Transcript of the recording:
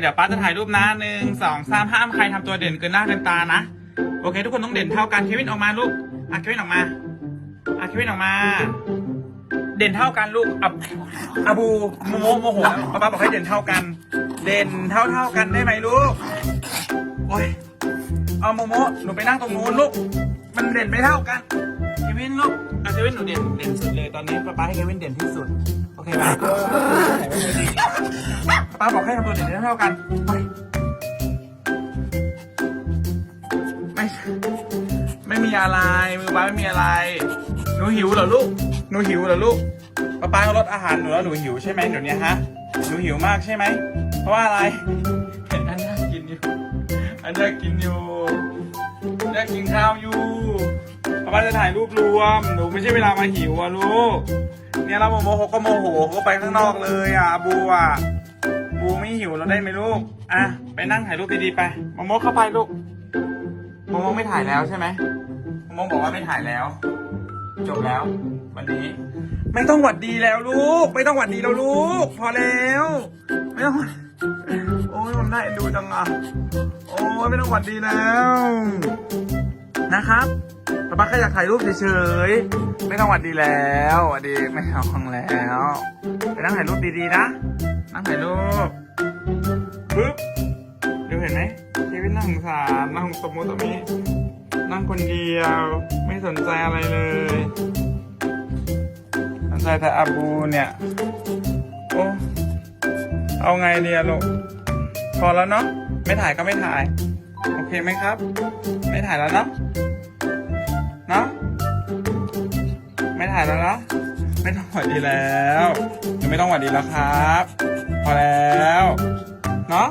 เดี๋ยวป้าจะถ่ายรูปนะหนึ่งสองสามห้ามใครทำตัวเด่นเกินหน้าเกินตานะ โอเค ทุกคนต้องเด่นเท่ากันเควินออกมาลูกอะเควินออกมาอะเควินออกมา เด่นเท่ากันลูกอะอบูโมโมโมโหป้าป้าบอกให้เด่นเท่ากัน เด่นเท่าเท่ากันได้ไหมลูกโอ้ยเอาโมโมหนูไปนั่งตรงนู้นลูกมันเด่นไม่เท่ากันเควินลูกอะเควินหนูเด่นเด่นสุดเลยตอนนี้ป้าป้าให้เควินเด่นที่สุดโอเคไหม ป้าบอกให้ทำตัวเด่นเท่ากันไปไม่ไม่มีอะไรมือป้าไม่มีอะไร หนูหิวเหรอลูก หนูหิวเหรอลูกป้าป้าก็ลดอาหารหนูแล้วหนูหิวใช่ไหมเดี๋ยวนี้ฮะ หนูหิวมากใช่ไหม เพราะว่าอะไรเห็นอันน่ากินอยู่ อันน่ากินอยู่อันน่ากินข้าวอยู่ป้าป้าจะถ่ายรูปรวม หนูไม่ใช่เวลามาหิวอะลูกเนี่ยเราโมโมเขาก็โมโหก็ไปข้างนอกเลยอะบูอะ บูไม่หิวเราได้ไหมลูก อะ ไปนั่งถ่ายรูปดีๆไปโมโมเข้าไปลูกโมโมไม่ถ่ายแล้วใช่ไหมโมโมบอกว่าไม่ถ่ายแล้ว จบแล้ว วันนี้ ไม่ต้องหวัดดีแล้วลูก ไม่ต้องหวัดดีแล้วลูก พอแล้ว ไม่ต้อง โอ้ยมันน่าเอ็นดูจังอะ โอ้ยไม่ต้องหวัดดีแล้ว นะครับป๊าป๊าแค่อยากถ่ายรูปเฉยๆ ไม่ต้องหวัดดีแล้วหวัดดีไม่เอาของแล้ว ไปนั่งถ่ายรูปดีๆนะ นั่งถ่ายรูป ปึ๊บดูเห็นไหมเควินนั่งสงสารนั่งสมมติตรงนี้นั่งคนเดียวไม่สนใจอะไรเลยสนใจแต่อาบูเนี่ยโอ้เอาไงเดียลูกพอแล้วเนาะไม่ถ่ายก็ไม่ถ่าย โอเคไหมครับ ไม่ถ่ายแล้วเนาะเนาะไม่ถ่ายแล้วเนาะไม่ต้องหวัดดีแล้วหนูไม่ต้องหวัดดีแล้วครับ พอแล้ว 啊？